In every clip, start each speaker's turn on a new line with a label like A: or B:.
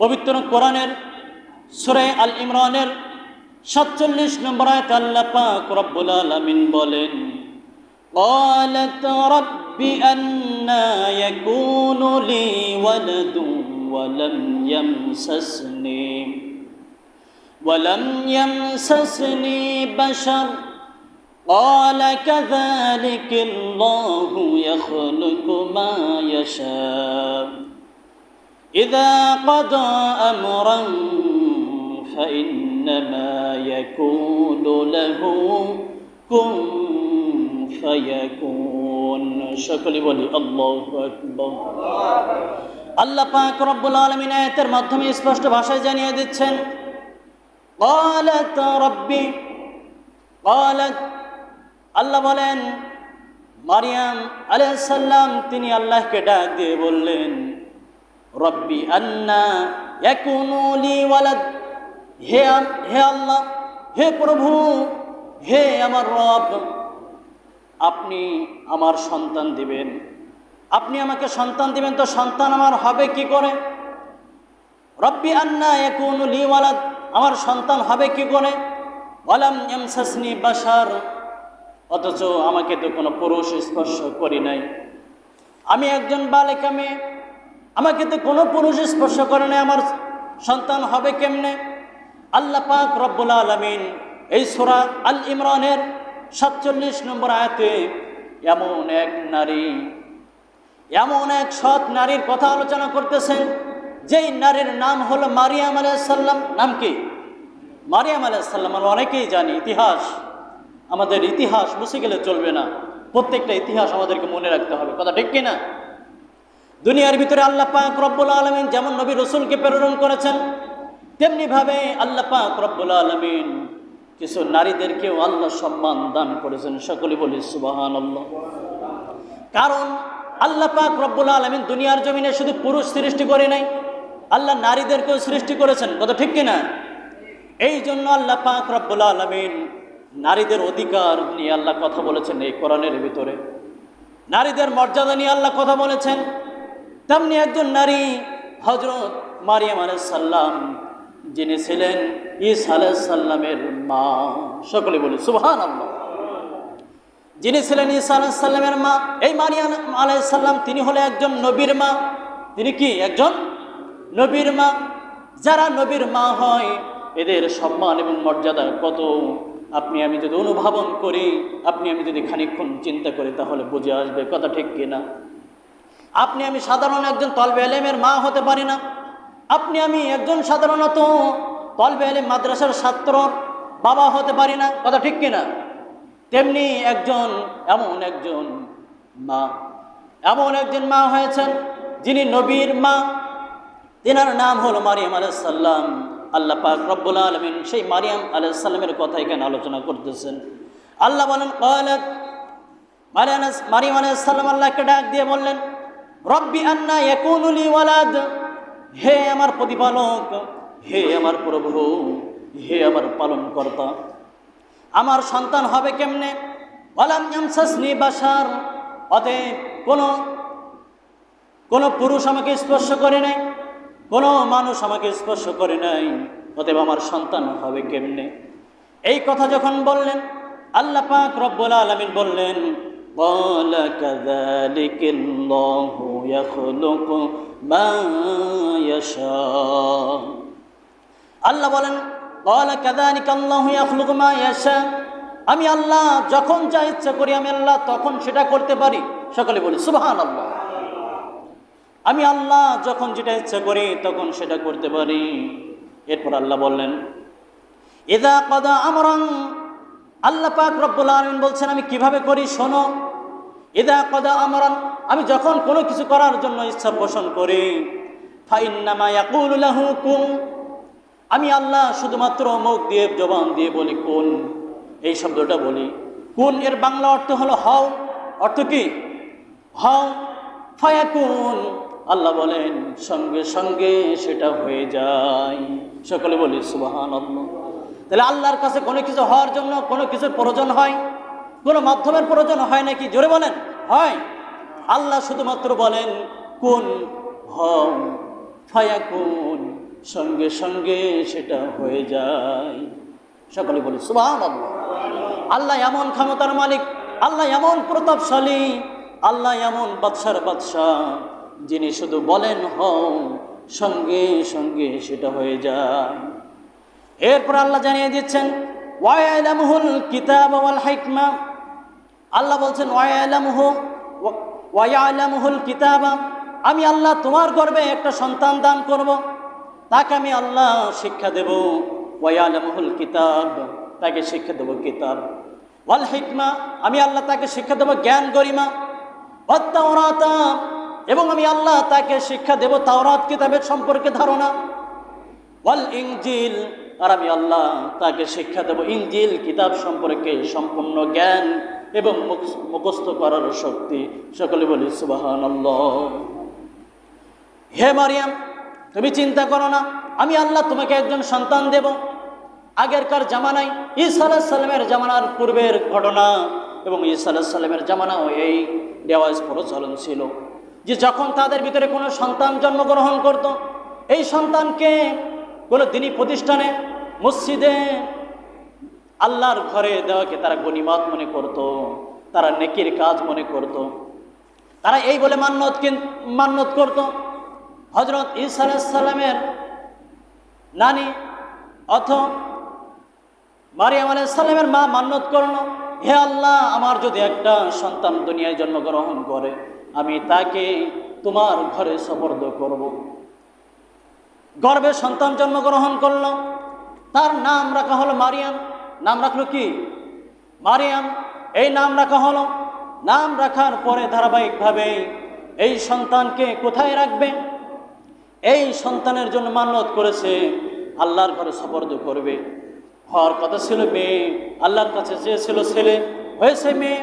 A: পবিত্র কোরআনের সুরে আল ইমরানের সাতচল্লিশ নম্বর আয়তে আল্লাহ পাক রব্বুল আলামিন বলেন قالت رب أنا يكون لي ولد ولم يمسسني ولم يمسسني بشر قال كذلك الله يخلق ما يشاء إذا قضى أمرا فإنما يكون له كن فيكون সকলে বলি আল্লাহু আকবার আল্লাহ পাক রব্বুল আলামিন আয়াতের মাধ্যমে স্পষ্ট ভাষায় জানিয়ে দিচ্ছেন قالت ربي قالت আল্লাহ বলেন মারিয়াম আলাইসাল্লাম তিনি আল্লাহকে ডাক দিয়ে বললেন রব্বি আন্না হে হে আল্লাহ, হে প্রভু, হে আমার রব। আপনি আমার সন্তান দিবেন। আপনি আমাকে সন্তান দিবেন, তো সন্তান আমার হবে কি করে? রব্বি আন্না ইয়াকুনু লি ওয়ালাদ। আমার সন্তান হবে কি করে? ওয়ালাম ইয়ামসাসনি বাশার। অথচ আমাকে তো কোনো পুরুষ স্পর্শ করি নাই। আমি একজন বালিকা মেয়ে আমাকে তো কোনো পুরুষ স্পর্শ করে নাই, আমার সন্তান হবে কেমনে? আল্লাহ পাক রব্বুল আলমিন এই সোরা আল ইমরানের সাতচল্লিশ নম্বর আয়াতে এমন এক নারী, এমন এক সৎ নারীর কথা আলোচনা করতেছেন, যেই নারীর নাম হলো মারিয়াম আলাইসাল্লাম নাম কি? মারিয়াম আলাইসাল্লাম আমরা অনেকেই জানি, ইতিহাস, আমাদের ইতিহাস মুছে গেলে চলবে না। প্রত্যেকটা ইতিহাস আমাদেরকে মনে রাখতে হবে, কথা ঠিক কিনা? দুনিয়ার ভিতরে আল্লাহ পাক রব্বুল আলমিন যেমন নবী রসুলকে প্রেরণ করেছেন তেমনিভাবে আল্লাহ পাক রব্বুল আলমিন কিছু নারীদেরকেও আল্লাহ সম্মান দান করেছেন। সকলে বলি সুবাহান আল্লাহ কারণ আল্লাহ পাক রব্বুল আলমিন দুনিয়ার জমিনে শুধু পুরুষ সৃষ্টি করে নাই, আল্লাহ নারীদেরকেও সৃষ্টি করেছেন। কথা ঠিক কিনা? এই জন্য আল্লাহ পাক রব্বুল আলমিন নারীদের অধিকার নিয়ে আল্লাহ কথা বলেছেন এই কোরআনের ভিতরে। নারীদের মর্যাদা নিয়ে আল্লাহ কথা বলেছেন। তেমনি একজন নারী হজরত মারিয়াম আলাইসাল্লাম যিনি ছিলেন ঈসা আলাইসাল্লামের মা, সকলে বলি সুবহান আল্লাহ যিনি ছিলেন ঈসা আলাইসাল্লামের মা, এই মারিয়াম আলাইসাল্লাম তিনি হলে একজন নবীর মা। তিনি কি? একজন নবীর মা। যারা নবীর মা হয়, এদের সম্মান এবং মর্যাদা কত? আপনি আমি যদি অনুধাবন করি, আপনি আমি যদি খানিকক্ষণ চিন্তা করি, তাহলে বুঝে আসবে কথা ঠিক কিনা। আপনি আমি সাধারণ একজন তলবে আলেমের মা হতে পারি না। আপনি আমি একজন সাধারণত তলবে আলেম মাদ্রাসার ছাত্র, বাবা হতে পারি না। কথা ঠিক কিনা? তেমনি একজন, এমন একজন মা, এমন একজন মা হয়েছেন যিনি নবীর মা। তেনার নাম হলো মারিয়াম আলাইসাল্লাম আল্লাহ পাক রব্বুল আলমিন সেই মারিয়াম আলাইসাল্লামের কথা এখানে আলোচনা করতেছেন। আল্লাহ বলেন কয়ালাত মারিয়াম আলাইসাল্লাম আল্লাহকে ডাক দিয়ে বললেন রব্বি আন্না ইয়াকুনুলি ওয়ালাদ। হে আমার প্রতিপালক, হে আমার প্রভু, হে আমার পালনকর্তা। আমার সন্তান হবে কেমনে? ইয়ামসাসনি বাশার। অতএব কোনো কোনো পুরুষ আমাকে স্পর্শ করে নাই, কোনো মানুষ আমাকে স্পর্শ করে নাই। অতএব আমার সন্তান হবে কেমনে? এই কথা যখন বললেন, আল্লাহ পাক রব্বুল আলামিন বললেন قال كذلك الله يخلق ما يشاء আল্লাহ বলেন قال كذلك الله يخلق ما يشاء আমি আল্লাহ যখন যা ইচ্ছা করি আমি আল্লাহ তখন সেটা করতে পারি সকলে বলি সুবহানাল্লাহ আমি আল্লাহ যখন যেটা ইচ্ছা করি তখন সেটা করতে পারি এরপর আল্লাহ বললেন এদা কদা আমরং আল্লাহ পাক রব্বুল আলমিন বলছেন আমি কিভাবে করি শোনো এদা কদা আমরং আমি যখন কোনো কিছু করার জন্য ইচ্ছা পোষণ করি আমি আল্লাহ শুধুমাত্র মুখ দিয়ে, জবান দিয়ে বলি কোন, এই শব্দটা বলি। কোন এর বাংলা অর্থ হলো হও, অর্থ কি? হও, ফায়াকুন, আল্লাহ বলেন, সঙ্গে সঙ্গে সেটা হয়ে যায়। সকলে বলি সুবাহান তাহলে আল্লাহর কাছে কোনো কিছু হওয়ার জন্য কোনো কিছুর প্রয়োজন হয়? কোনো মাধ্যমের প্রয়োজন হয় নাকি? জোরে বলেন। হয়। আল্লাহ শুধুমাত্র বলেন, কোন হও, ফায়াকুন, সঙ্গে সঙ্গে সেটা হয়ে যায়। সকলে বলি সুবাহ আল্লাহ এমন ক্ষমতার মালিক, আল্লাহ এমন প্রতাপশালী, আল্লাহ এমন বাদশার বাদশাহ, যিনি শুধু বলেন, হও, সঙ্গে সঙ্গে সেটা হয়ে যায়। এরপর আল্লাহ জানিয়ে দিচ্ছেন, ওয়াইলামহুল কিতাব হিকমা। আল্লাহ বলছেন কিতাবা, আমি আল্লাহ তোমার গর্বে একটা সন্তান দান করব। তাকে আমি আল্লাহ শিক্ষা দেব। ওয়াইলামহুল কিতাব, তাকে শিক্ষা দেব কিতাব। ওয়াল হিকমা, আমি আল্লাহ তাকে শিক্ষা দেব জ্ঞান গরিমা। অত্যাওরাতা এবং আমি আল্লাহ তাকে শিক্ষা দেব তাওরাত কিতাবের সম্পর্কে ধারণা। ওয়াল ইংজিল আর আমি আল্লাহ তাকে শিক্ষা দেব ইংজিল কিতাব সম্পর্কে সম্পূর্ণ জ্ঞান। এবং মুখ- মুখস্থ করার শক্তি সকলে বলি সুবাহান হে মারিয়াম, তুমি চিন্তা করো না, আমি আল্লাহ তোমাকে একজন সন্তান দেব। আগেরকার জামানায় ঈসা আলাহ সাল্লামের জামানার পূর্বের ঘটনা এবং ঈসা আলাহ সাল্লামের জামানাও এই রেওয়াজ প্রচলন ছিল। যে যখন তাদের ভিতরে কোনো সন্তান জন্মগ্রহণ করত, এই সন্তানকে কোনো দিনী প্রতিষ্ঠানে, মসজিদে আল্লাহর ঘরে দেওয়াকে তারা গণিমত মনে করত, তারা নেকির কাজ মনে করত। তারা এই বলে মান্যত মান্যত করত। হজরত ঈসা আলাইসাল্লামের নানি অথ মারিয়াম আলাইসাল্লামের মা মান্যত করল, হে আল্লাহ, আমার যদি একটা সন্তান দুনিয়ায় জন্মগ্রহণ করে, আমি তাকে তোমার ঘরে সপর্দ করব। গর্ভে সন্তান জন্মগ্রহণ করল। তার নাম রাখা হলো মারিয়াম। নাম রাখল কি? মারিয়াম। এই নাম রাখা হলো। নাম রাখার পরে ধারাবাহিকভাবে এই সন্তানকে কোথায় রাখবে? এই সন্তানের জন্য মান্যত করেছে আল্লাহর ঘরে সপর্দ করবে। হওয়ার কথা ছিল মেয়ে, আল্লাহর কাছে চেয়েছিল ছেলে হয়েছে মেয়ে।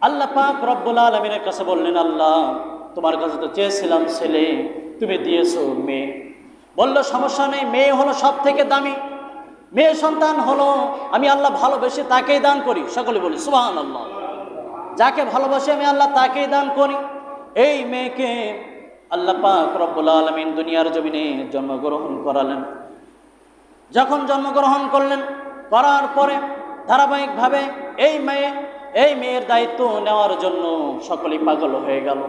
A: আল্লাহ পাক রব্বুল আলমিনের কাছে বললেন, আল্লাহ, তোমার কাছে তো চেয়েছিলাম ছেলে, তুমি দিয়েছ মেয়ে। বলল, সমস্যা নেই, মেয়ে হলো সব থেকে দামি। মেয়ে সন্তান হলো, আমি আল্লাহ ভালোবেসে তাকেই দান করি। সকলে বলি সুবাহান আল্লাহ যাকে ভালোবাসি আমি আল্লাহ তাকেই দান করি। এই মেয়েকে আল্লাহ পাক রব্বুল আলমিন দুনিয়ার জমিনে জন্মগ্রহণ করালেন। যখন জন্মগ্রহণ করলেন, করার পরে ধারাবাহিকভাবে এই মেয়ে, এই মেয়ের দায়িত্ব নেওয়ার জন্য সকলেই পাগল হয়ে গেল।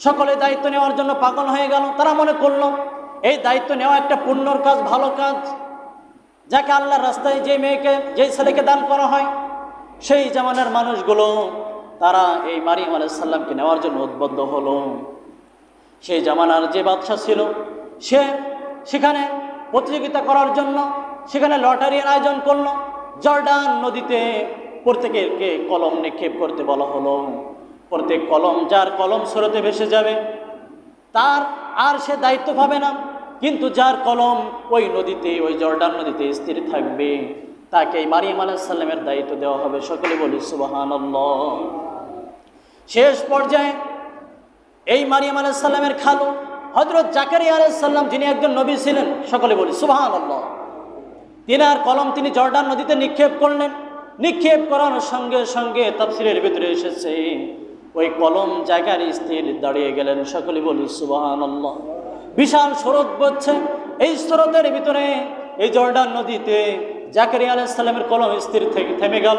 A: সকলে দায়িত্ব নেওয়ার জন্য পাগল হয়ে গেল। তারা মনে করল, এই দায়িত্ব নেওয়া একটা পুণ্যর কাজ, ভালো কাজ। যাকে আল্লাহর রাস্তায় যে মেয়েকে যেই ছেলেকে দান করা হয়, সেই জামানার মানুষগুলো, তারা এই মারিয়াম আলাইসাল্লামকে নেওয়ার জন্য উদ্বুদ্ধ হলো। সেই জামানার যে বাদশা ছিল, সে সেখানে প্রতিযোগিতা করার জন্য, সেখানে লটারির আয়োজন করল। জর্ডান নদীতে প্রত্যেকেরকে কলম নিক্ষেপ করতে বলা হলো। প্রত্যেক কলম, যার কলম স্রোতে ভেসে যাবে, তার আর সে দায়িত্ব পাবে না। কিন্তু যার কলম ওই নদীতে, ওই জর্ডান নদীতে স্থির থাকবে, তাকে মারিয়াম আলাহিসাল্লামের দায়িত্ব দেওয়া হবে। সকলে বলি সুবাহান শেষ পর্যায়ে এই মারিয়াম আলাইসাল্লামের খালু হজরত জাকারিয়া আলাইসাল্লাম যিনি একজন নবী ছিলেন, সকলে বলি সুবাহান আল্লাহ তিনার কলম তিনি জর্ডান নদীতে নিক্ষেপ করলেন। নিক্ষেপ করার সঙ্গে সঙ্গে তাফসিরের ভিতরে এসেছে, ওই কলম জায়গার স্থির দাঁড়িয়ে গেলেন। সকলে বলি সুবাহান বিশাল স্রোত বচ্ছে এই স্রোতের ভিতরে এই জর্ডান নদীতে জাকারিয়া আলাইসাল্লামের কলম স্থির থেকে থেমে গেল।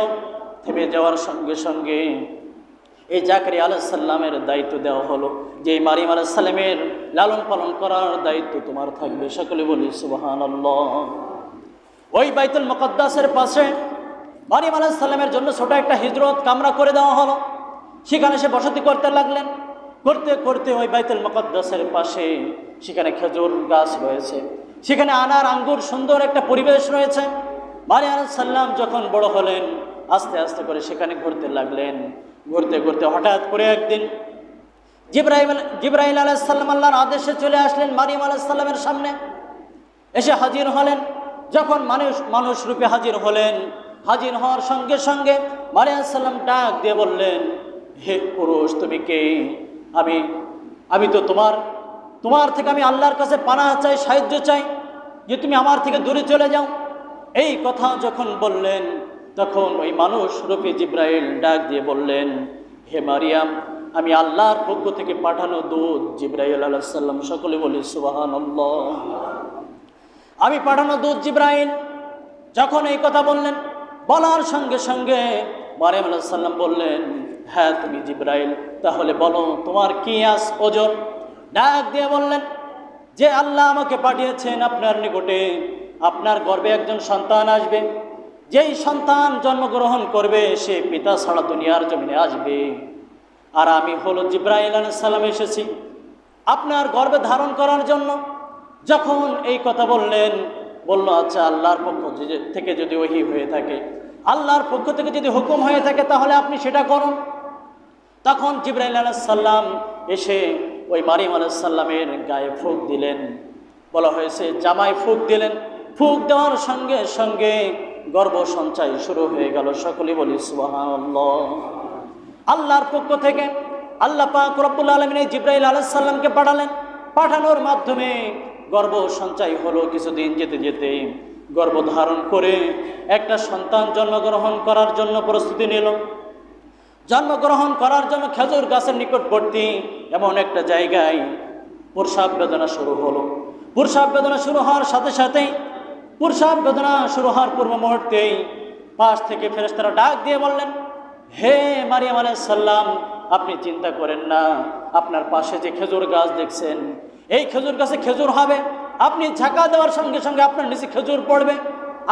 A: থেমে যাওয়ার সঙ্গে সঙ্গে এই জাকরি আলাহিসাল্লামের দায়িত্ব দেওয়া হলো যে এই মারিম আলাহিসাল্লামের লালন পালন করার দায়িত্ব তোমার থাকবে। সকলে বলি সুবাহান ওই বাইতুল মুকদ্দাসের পাশে মারিম আলাহিসাল্লামের জন্য ছোট একটা হিজরত কামরা করে দেওয়া হলো। সেখানে সে বসতি করতে লাগলেন। করতে করতে ওই বাইতুল মুকদ্দাসের পাশে সেখানে খেজুর গাছ রয়েছে। সেখানে আনার আঙ্গুর সুন্দর একটা পরিবেশ রয়েছে। মারি আলাইসাল্লাম যখন বড় হলেন, আস্তে আস্তে করে সেখানে ঘুরতে লাগলেন। ঘুরতে ঘুরতে হঠাৎ করে একদিন জিব্রাহিম জিব্রাহিল আলাইসাল্লাম আল্লাহর আদেশে চলে আসলেন মারিম আলাইসাল্লামের সামনে। এসে হাজির হলেন। যখন মানুষ মানুষ রূপে হাজির হলেন, হাজির হওয়ার সঙ্গে সঙ্গে মারিয়াসাল্লাম ডাক দিয়ে বললেন, হে পুরুষ, তুমি কে? আমি আমি তো তোমার তোমার থেকে আমি আল্লাহর কাছে পানা চাই, সাহায্য চাই যে তুমি আমার থেকে দূরে চলে যাও। এই কথা যখন বললেন, তখন ওই মানুষ রূপে জিব্রাইল ডাক দিয়ে বললেন, হে মারিয়াম, আমি আল্লাহর পক্ষ থেকে পাঠানো দূত। জিব্রাইল আলাহ সাল্লাম সকলে বলি সুবাহান আমি পাঠানো দুধ জিব্রাইল। যখন এই কথা বললেন, বলার সঙ্গে সঙ্গে মারিয়াম আলাইহিস সালাম বললেন হ্যাঁ তুমি জিব্রাইল, তাহলে বলো, তোমার কি আস ওজন? ডাক দিয়ে বললেন, যে আল্লাহ আমাকে পাঠিয়েছেন আপনার নিকটে, আপনার গর্বে একজন সন্তান আসবে। যেই সন্তান জন্মগ্রহণ করবে, সে পিতা ছাড়া দুনিয়ার জমিনে আসবে। আর আমি হলো জিব্রাইল সালাম এসেছি আপনার গর্বে ধারণ করার জন্য। যখন এই কথা বললেন, বলল আচ্ছা আল্লাহর পক্ষ থেকে যদি ওহি হয়ে থাকে, আল্লাহর পক্ষ থেকে যদি হুকুম হয়ে থাকে, তাহলে আপনি সেটা করুন। তখন জিব্রাইল আলাইসাল্লাম এসে ওই মারিম আলাইসাল্লামের গায়ে ফুক দিলেন। বলা হয়েছে, জামাই, ফুক দিলেন। ফুক দেওয়ার সঙ্গে সঙ্গে গর্ব সঞ্চয় শুরু হয়ে গেল। সকলে বলি, সুবহানাল্লাহ। আল্লাহর পক্ষ থেকে আল্লাহ পাক রব্বুল আলমিন জিব্রাইল আলাইসাল্লামকে পাঠালেন। পাঠানোর মাধ্যমে গর্ব সঞ্চয় হলো কিছুদিন যেতে যেতে। গর্ভ ধারণ করে একটা সন্তান জন্মগ্রহণ করার জন্য প্রস্তুতি নিল। জন্মগ্রহণ করার জন্য খেজুর গাছের নিকটবর্তী এমন একটা জায়গায় প্রসাব বেদনা শুরু হলো। প্রসাব বেদনা শুরু হওয়ার সাথে সাথেই প্রসাব বেদনা শুরু হওয়ার পূর্ব মুহূর্তেই পাশ থেকে ফেরেশতারা ডাক দিয়ে বললেন, হে মারিয়াম আলাইসাল্লাম আপনি চিন্তা করেন না, আপনার পাশে যে খেজুর গাছ দেখছেন, এই খেজুর গাছে খেজুর হবে, আপনি ঝাঁকা দেওয়ার সঙ্গে সঙ্গে আপনার নিচে খেজুর পড়বে,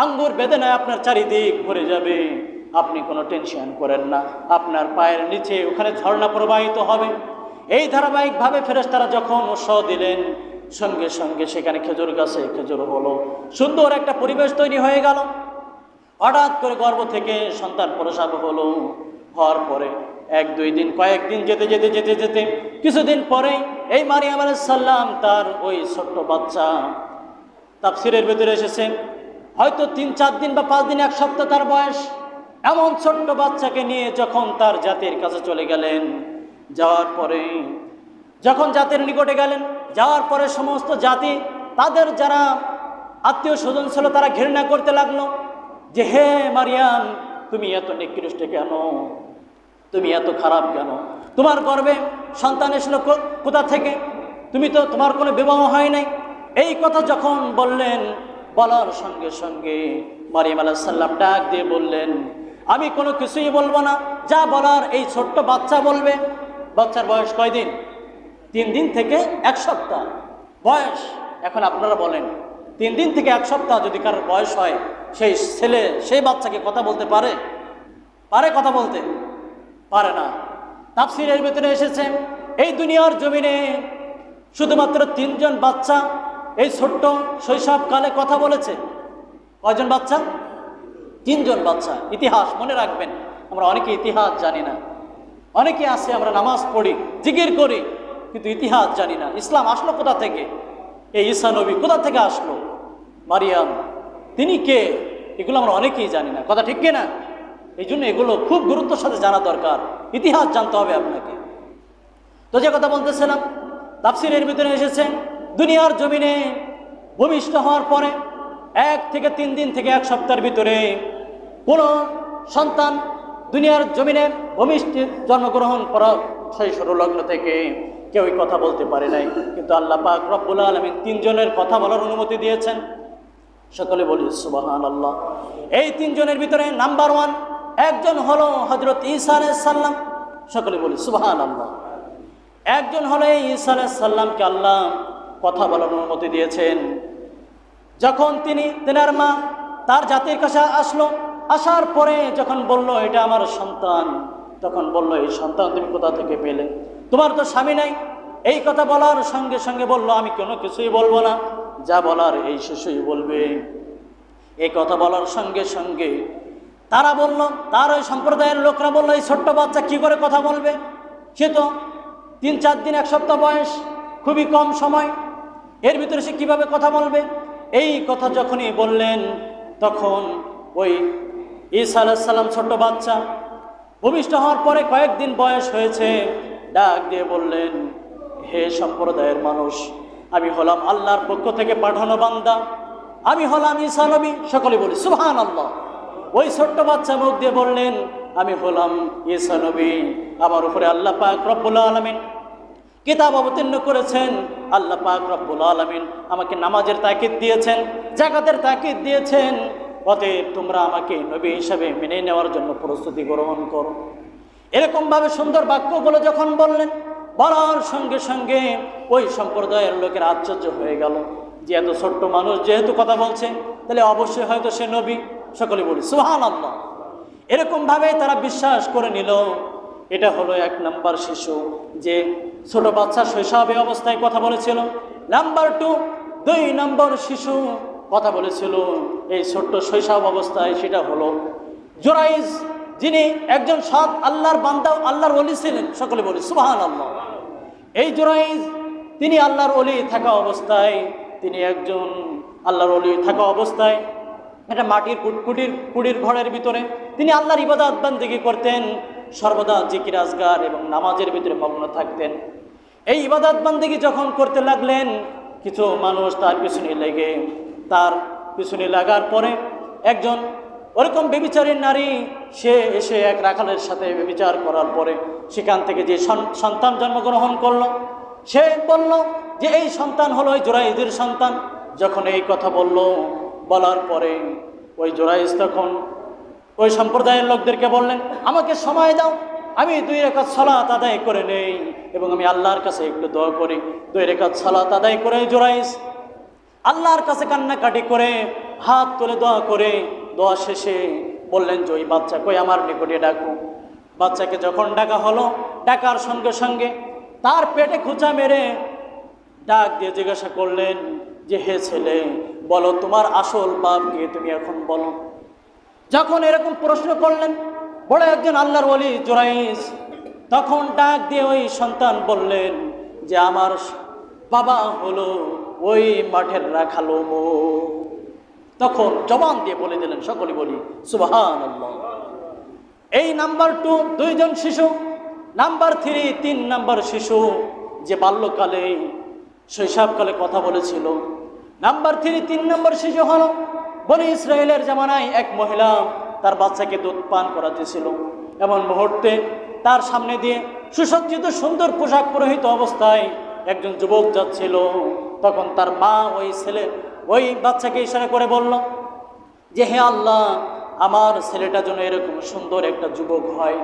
A: আঙ্গুর বেদনায় আপনার চারিদিক ভরে যাবে। আপনি কোনো টেনশন করেন না। আপনার পায়ের নিচে ওখানে ঝর্ণা প্রবাহিত হবে। এই ধারাবাহিকভাবে ফেরেশতারা যখন উৎসাহ দিলেন, সঙ্গে সঙ্গে সেখানে খেজুর গাছে খেজুর হলো। সুন্দর একটা পরিবেশ তৈরি হয়ে গেল। হঠাৎ করে গর্ভ থেকে সন্তান প্রসাব হলো। হওয়ার পরে এক দুই দিন, কয়েকদিন যেতে যেতে যেতে যেতে, কিছুদিন পরেই এই মারিয়াম সাল্লাম তার ওই ছোট্ট বাচ্চা তাপসিরের ভেতরে এসেছে। হয়তো তিন, চার দিন বা পাঁচ দিন, এক সপ্তাহ তার বয়স। এমন ছোট্ট বাচ্চাকে নিয়ে যখন তার জাতির কাছে চলে গেলেন, যাওয়ার পরে, যখন জাতির নিকটে গেলেন, যাওয়ার পরে সমস্ত জাতি, তাদের যারা আত্মীয় স্বজন ছিল, তারা ঘৃণা করতে লাগল যে, হে মারিয়াম, তুমি এত নিকৃষ্ট কেন? তুমি এত খারাপ কেন? তোমার গর্বে সন্তান এসলো কোথা থেকে? তুমি তো তোমার কোনো বিবাহ হয় নাই। এই কথা যখন বললেন, বলার সঙ্গে সঙ্গে মারিয়াম আলাহ সাল্লাম ডাক দিয়ে বললেন আমি কোনো কিছুই বলব না। যা বলার এই ছোট্ট বাচ্চা বলবে। বাচ্চার বয়স কয়দিন? তিন দিন থেকে এক সপ্তাহ। বয়স এখন আপনারা বলেন। তিন দিন থেকে এক সপ্তাহ যদি কারোর বয়স হয়, সেই ছেলে, সেই বাচ্চাকে কথা বলতে পারে? পারে কথা বলতে? পারে না। তাফসিরের ভিতরে এসেছে, এই দুনিয়ার জমিনে শুধুমাত্র তিনজন বাচ্চা, এই ছোট্ট শৈশবকালে কথা বলেছে। কয়জন বাচ্চা? তিনজন বাচ্চা, ইতিহাস মনে রাখবেন, আমরা অনেকে ইতিহাস জানি না। অনেকে আছে, আমরা নামাজ পড়ি, জিকির করি, কিন্তু ইতিহাস জানি না। ইসলাম আসলো কোথা থেকে? এই ঈসা নবী কোথা থেকে আসলো? মারিয়াম, তিনি কে? এগুলো আমরা অনেকেই জানি না। কথা ঠিক কিনা? এই জন্য এগুলো খুব গুরুত্বের সাথে জানা দরকার। ইতিহাস জানতে হবে আপনাকে। তো যে কথা বলতেছিলাম, তাফসিরের ভিতরে এসেছে, দুনিয়ার জমিনে ভূমিষ্ঠ হওয়ার পরে এক থেকে তিন দিন থেকে এক সপ্তাহের ভিতরে কোনো সন্তান দুনিয়ার জমিনে ভূমিষ্ঠে জন্মগ্রহণ করা শৈশব লগ্ন থেকে কেউই কথা বলতে পারে নাই। কিন্তু আল্লাহ পাক রব্বুল আলমিন তিনজনের কথা বলার অনুমতি দিয়েছেন। সকলে বলি সুবাহান আল্লাহ এই তিনজনের ভিতরে নাম্বার ওয়ান একজন হলো হজরত ঈসা সাল্লাম সকলে বলি সুবাহান আল্লাহ একজন হলো ঈসা সাল্লামকে আল্লাহ কথা বলার অনুমতি দিয়েছেন। যখন তিনি তেনার মা তার জাতির কাছে আসলো, আসার পরে যখন বলল, এটা আমার সন্তান, তখন বলল, এই সন্তান তুমি কোথা থেকে পেলে? তোমার তো স্বামী নাই। এই কথা বলার সঙ্গে সঙ্গে বলল, আমি কোনো কিছুই বলব না, যা বলার এই শিশুই বলবে। এই কথা বলার সঙ্গে সঙ্গে তারা বলল, তার ওই সম্প্রদায়ের লোকরা বলল, এই ছোট্ট বাচ্চা কি করে কথা বলবে? সে তো তিন চার দিন, এক সপ্তাহ বয়স, খুবই কম সময়, এর ভিতরে সে কীভাবে কথা বলবে? এই কথা যখনই বললেন, তখন ওই ঈসা আলাইসাল্লাম ছোট্ট বাচ্চা ভূমিষ্ঠ হওয়ার পরে কয়েকদিন বয়স হয়েছে, ডাক দিয়ে বললেন, হে সম্প্রদায়ের মানুষ, আমি হলাম আল্লাহর পক্ষ থেকে পাঠানো বান্দা। আমি হলাম ঈসা নবী, সকলে বলি সুহান আল্লাহ ওই ছোট্ট বাচ্চা মুখ দিয়ে বললেন, আমি হলাম ঈসা নবী, আমার উপরে আল্লাহ পাক রব্বুল আলমিন কিতাব অবতীর্ণ করেছেন। আল্লাহ পাক রব্বুল আলমিন আমাকে নামাজের তাকিদ দিয়েছেন, জাকাতের তাকিদ দিয়েছেন। অতএব তোমরা আমাকে নবী হিসাবে মেনে নেওয়ার জন্য প্রস্তুতি গ্রহণ করো। এরকমভাবে সুন্দর বাক্যগুলো যখন বললেন, বলার সঙ্গে সঙ্গে ওই সম্প্রদায়ের লোকের আশ্চর্য হয়ে গেল যে এত ছোট্ট মানুষ যেহেতু কথা বলছে, তাহলে অবশ্যই হয়তো সে নবী। সকলে বলি সুহান আল্লাহ এরকমভাবে তারা বিশ্বাস করে নিল। এটা হলো এক নাম্বার শিশু যে ছোট বাচ্চা শৈশবে অবস্থায় কথা বলেছিল। নাম্বার টু দুই নম্বর শিশু কথা বলেছিল। এই ছোট্ট শৈশব অবস্থায় সেটা হলো জোরাইজ, যিনি একজন সৎ আল্লাহর বান্দা আল্লাহর অলি ছিলেন। সকলে বলি সুবাহান আল্লাহ এই জোরাইজ, তিনি আল্লাহর অলি থাকা অবস্থায়, তিনি একজন আল্লাহর অলি থাকা অবস্থায় এটা মাটির কুটির কুটির ঘরের ভিতরে তিনি আল্লাহর ইবাদত বান্দিগি করতেন। সর্বদা জিকির আজগার এবং নামাজের ভিতরে মগ্ন থাকতেন। এই ইবাদত বান্দিগি যখন করতে লাগলেন, কিছু মানুষ তার পিছনে লেগে, তার পিছনে লাগার পরে একজন ওরকম বেবিচারীর নারী, সে এসে এক রাখালের সাথে বেবিচার করার পরে সেখান থেকে যে সন- সন্তান জন্মগ্রহণ করল, সে বলল যে এই সন্তান হলো ওই জোরাইদের সন্তান। যখন এই কথা বলল, বলার পরে ওই জোরাইজ তখন ওই সম্প্রদায়ের লোকদেরকে বললেন, আমাকে সময় দাও, আমি দুই রেখাত সালাত আদায় করে নেই। এবং আমি আল্লাহর কাছে একটু দোয়া করি, দুই রেখাত সালাত আদায় করে জোরাইস আল্লাহর কাছে কান্নাকাটি করে হাত তুলে দোয়া করে, দোয়া শেষে বললেন যে, ওই বাচ্চা কই আমার নিকটে ডাকু? বাচ্চাকে যখন ডাকা হলো, ডাকার সঙ্গে সঙ্গে তার পেটে খুঁচা মেরে ডাক দিয়ে জিজ্ঞাসা করলেন, যে হে ছেলে, বলো তোমার আসল বাপ কে তুমি এখন বলো? যখন এরকম প্রশ্ন করলেন, বড় একজন আল্লাহর ওলি জোরাইস তখন ডাক দিয়ে ওই সন্তান বললেন যে, আমার বাবা হলো ওই মাঠের রাখালো তখন জবান দিয়ে বলে দিলেন সকলে বলি সুবাহান এই নাম্বার টু, দুইজন শিশু, নাম্বার থ্রি, তিন নাম্বার শিশু, যে বাল্যকালে, শৈশবকালে কথা বলেছিল। নাম্বার থ্রি, তিন নম্বর শিশু হলো বনি ইসরায়েলের জামানায় এক মহিলা তার বাচ্চাকে দুধ পান করাতেছিল। এমন মুহূর্তে তার সামনে দিয়ে সুসজ্জিত সুন্দর পোশাক পরিহিত অবস্থায় একজন যুবক যাচ্ছিল। তখন তার মা ওই ছেলে, ওই বাচ্চাকে ইশারা করে বলল, যে হে আল্লাহ, আমার ছেলেটা যেন এরকম সুন্দর একটা যুবক হয়।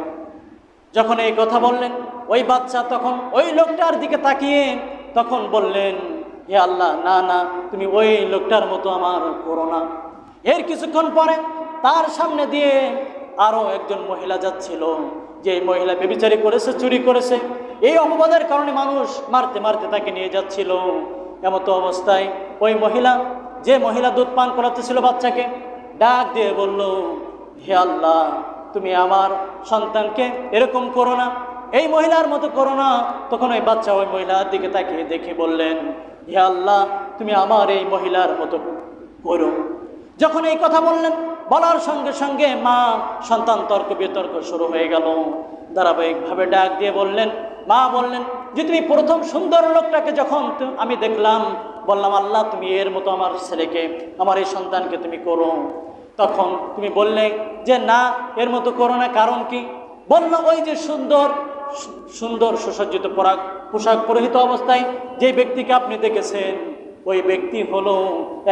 A: যখন এই কথা বললেন, ওই বাচ্চা তখন ওই লোকটার দিকে তাকিয়ে তখন বললেন, হে আল্লাহ, না না, তুমি ওই লোকটার মতো আমার করো না। এর কিছুক্ষণ পরে তার সামনে দিয়ে আরও একজন মহিলা যাচ্ছিল। যে মহিলা বেবিচারি করেছে, চুরি করেছে। এই অপবাদের কারণে মানুষ মারতে মারতে তাকে নিয়ে যাচ্ছিল। এমতো অবস্থায় ওই মহিলা, যে মহিলা দুধ পান করাতেছিল বাচ্চাকে, ডাক দিয়ে বলল, হে আল্লাহ, তুমি আমার সন্তানকে এরকম করো না। এই মহিলার মতো করো না। তখন ওই বাচ্চা ওই মহিলার দিকে তাকিয়ে দেখে বললেন, হে আল্লাহ, তুমি আমার এই মহিলার মতো করো। যখন এই কথা বললেন, বলার সঙ্গে সঙ্গে মা সন্তান তর্ক বিতর্ক শুরু হয়ে গেল। ধারাবাহিকভাবে ডাক দিয়ে বললেন, মা বললেন, যে তুমি প্রথম সুন্দর লোকটাকে যখন আমি দেখলাম, বললাম, আল্লাহ, তুমি এর মতো আমার ছেলেকে, আমার এই সন্তানকে তুমি করো। তখন তুমি বললে, যে না, এর মতো করো না, কারণ কি? বলল, ওই যে সুন্দর সুন্দর সুসজ্জিত পরাগ পোশাক পরিহিত অবস্থায় যে ব্যক্তিকে আপনি দেখেছেন ওই ব্যক্তি হলো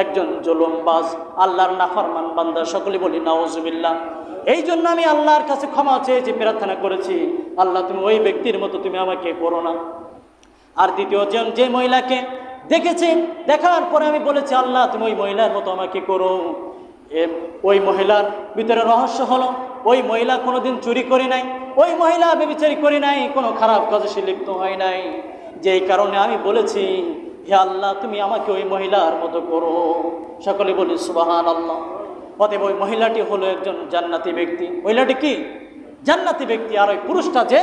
A: একজন জুলুমবাজ, আল্লাহর নাফরমান বান্দা। সকলে বলি নাওজুবিল্লাহ এই জন্য আমি আল্লাহর কাছে ক্ষমা চেয়েছি প্রার্থনা করেছি, আল্লাহ, তুমি ওই ব্যক্তির মতো তুমি আমাকে করো না। আর দ্বিতীয় জন যে মহিলাকে দেখেছি, দেখার পরে আমি বলেছি, আল্লাহ, তুমি ওই মহিলার মতো আমাকে করো। ওই মহিলার ভিতরে রহস্য হলো, ওই মহিলা কোনোদিন চুরি করে নাই, ওই মহিলা বেবিচারি করে নাই, কোনো খারাপ কাজে সে লিপ্ত হয় নাই। যেই কারণে আমি বলেছি হে আল্লাহ, তুমি আমাকে ওই মহিলার মতো করো। সকলে বলি সুবাহান আল্লাহ অতএব ওই মহিলাটি হলো একজন জান্নাতি ব্যক্তি। মহিলাটি কি? জান্নাতি ব্যক্তি। আর ওই পুরুষটা যে,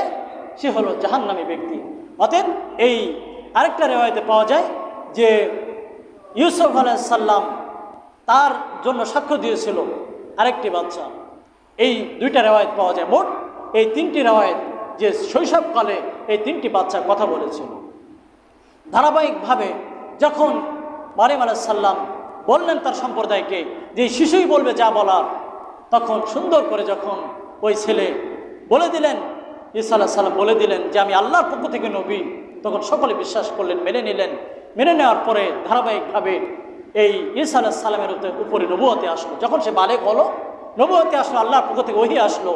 A: সে হলো জাহান্নামী ব্যক্তি। অতএব এই আরেকটা রেওয়ায়তে পাওয়া যায় যে, ইউসুফ আলাইসাল্লাম তার জন্য সাক্ষ্য দিয়েছিল আরেকটি বাচ্চা। এই দুইটা রেওয়ায়ত পাওয়া যায়। মোট এই তিনটি রেওয়ায়ত যে শৈশবকালে এই তিনটি বাচ্চা কথা বলেছিল। ধারাবাহিকভাবে যখন মারিম আলাইসাল্লাম বললেন তার সম্প্রদায়কে যে শিশুই বলবে যা বলার, তখন সুন্দর করে যখন ওই ছেলে বলে দিলেন, ঈসা আল্লাহ সাল্লাম বলে দিলেন যে আমি আল্লাহর পক্ষ থেকে নবী। তখন সকলে বিশ্বাস করলেন, মেনে নিলেন। মেনে নেওয়ার পরে ধারাবাহিকভাবে এই ঈসা আলাহ সালামের উপরে নবুয়তে আসলো। যখন সে বালেক হলো, নবুয়তে আসলো, আল্লাহর পক্ষ থেকে ওহি আসলো।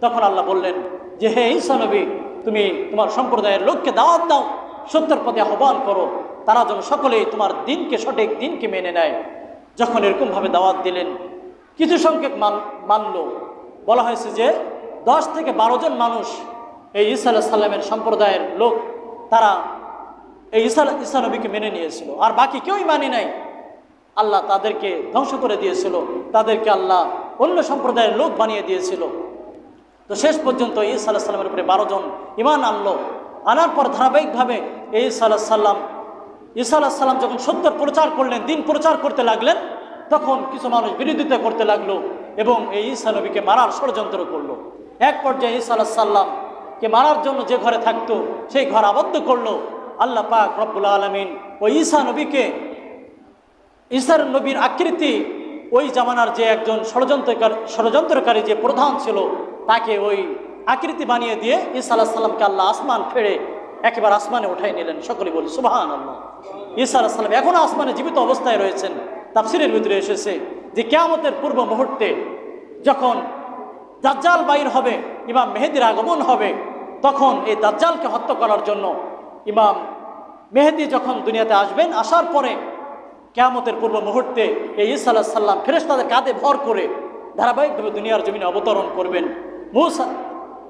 A: তখন আল্লাহ বললেন যে, হে ঈসা নবী, তুমি তোমার সম্প্রদায়ের লোককে দাওয়াত দাও। সত্যের পথে আহ্বান করো। তারা যেন সকলেই তোমার দিনকে সঠিক দিনকে মেনে নেয়। যখন এরকমভাবে দাওয়াত দিলেন, কিছু সংখ্যক মান, মানল। বলা হয়েছে যে, দশ থেকে বারো জন মানুষ এই ঈসা সাল্লামের সম্প্রদায়ের লোক, তারা এই ঈসা ঈসা নবীকে মেনে নিয়েছিল। আর বাকি কেউই মানি নাই। আল্লাহ তাদেরকে ধ্বংস করে দিয়েছিল। তাদেরকে আল্লাহ অন্য সম্প্রদায়ের লোক বানিয়ে দিয়েছিল। তো শেষ পর্যন্ত ঈসা আলাহ সাল্লামের উপরে বারো জন ইমান আনলো। আনার পর ধারাবাহিকভাবে এই সাল্লাহ সাল্লাম, ঈসা আলাহ সাল্লাম যখন সত্যের প্রচার করলেন, দিন প্রচার করতে লাগলেন, তখন কিছু মানুষ বিরোধিতা করতে লাগল এবং এই ঈসা নবীকে মারার ষড়যন্ত্র করল। এক পর্যায়ে ঈসা আলাহ সাল্লামকে মারার জন্য যে ঘরে থাকতো, সেই ঘর আবদ্ধ করল আল্লাহ পাক রব্বুল আলমিন। ওই ঈসা নবীকে, ঈসার নবীর আকৃতি ওই জামানার যে একজন ষড়যন্ত্রকার ষড়যন্ত্রকারী যে প্রধান ছিল, তাকে ওই আকৃতি বানিয়ে দিয়ে ঈসা আলাহ সাল্লামকে আল্লাহ আসমান ফেড়ে একেবারে আসমানে উঠাই নিলেন। সকলে বলি সুবাহান আল্লাহ ঈসা আলাহ সাল্লাম এখনও আসমানে জীবিত অবস্থায় রয়েছেন। তাফসিরের ভিতরে এসেছে যে কেয়ামতের পূর্ব মুহূর্তে যখন দাজ্জাল বাইর হবে, ইমাম মেহেদির আগমন হবে, তখন এই দাজ্জালকে হত্যা করার জন্য ইমাম মেহেদি যখন দুনিয়াতে আসবেন, আসার পরে কেয়ামতের পূর্ব মুহূর্তে এই ঈসা আলাহ সাল্লাম ফেরেস তাদের কাঁধে ভর করে ধারাবাহিকভাবে দুনিয়ার জমিনে অবতরণ করবেন। মুসা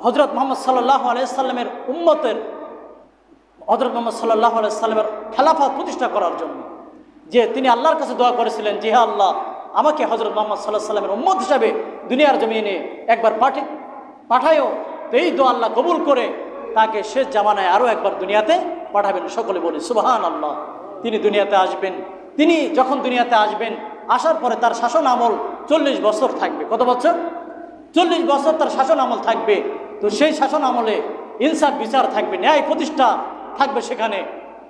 A: হজরত মোহাম্মদ সাল্লাহ আলাইসাল্লামের উম্মতের হজরত মোহাম্মদ সাল্লাহ আলাইসাল্লামের খেলাফা প্রতিষ্ঠা করার জন্য যে তিনি আল্লাহর কাছে দোয়া করেছিলেন যে হ্যাঁ আল্লাহ, আমাকে হজরত মোহাম্মদ সাল্লাহ সাল্লামের উম্মত হিসাবে দুনিয়ার জমিনে একবার পাঠি, পাঠায়ও। তো এই দোয়া আল্লাহ কবুল করে তাকে শেষ জামানায় আরও একবার দুনিয়াতে পাঠাবেন। সকলে বলি সুবাহান আল্লাহ তিনি দুনিয়াতে আসবেন। তিনি যখন দুনিয়াতে আসবেন, আসার পরে তার শাসন আমল চল্লিশ বছর থাকবে। কত বছর? চল্লিশ বছর তার শাসন আমল থাকবে। তো সেই শাসন আমলে ইনসাফ, বিচার থাকবে, ন্যায় প্রতিষ্ঠা থাকবে সেখানে।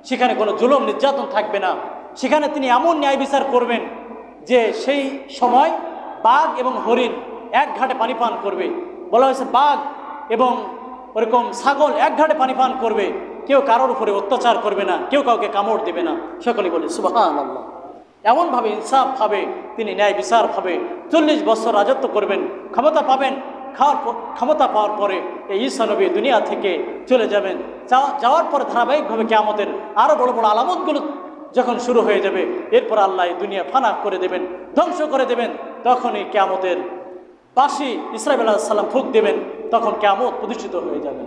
A: সেখানে কোনো জুলম, নির্যাতন থাকবে না। সেখানে তিনি এমন ন্যায় বিচার করবেন যে সেই সময় বাঘ এবং হরিণ এক ঘাটে পানি পান করবে। বলা হয়েছে বাঘ এবং ওরকম ছাগল এক ঘাটে পানি পান করবে। কেউ কারোর উপরে অত্যাচার করবে না, কেউ কাউকে কামড় দেবে না। সকলে বলে সুবাহান আল্লাহ এমনভাবে ইনসাফভাবে তিনি ন্যায় বিচারভাবে চল্লিশ বছর রাজত্ব করবেন, ক্ষমতা পাবেন ক্ষমতা পাওয়ার পরে এই ঈসা নবী দুনিয়া থেকে চলে যাবেন। যাওয়ার পর ধারাবাহিকভাবে কেয়ামতের আরও বড় বড় আলামতগুলো যখন শুরু হয়ে যাবে, এরপর আল্লাহ দুনিয়া ফানা করে দেবেন, ধ্বংস করে দেবেন। তখনই কেয়ামতের বাসি ইসরাইল আল্লাহ সাল্লাম ফুক দেবেন, তখন কেয়ামত প্রতিষ্ঠিত হয়ে যাবে।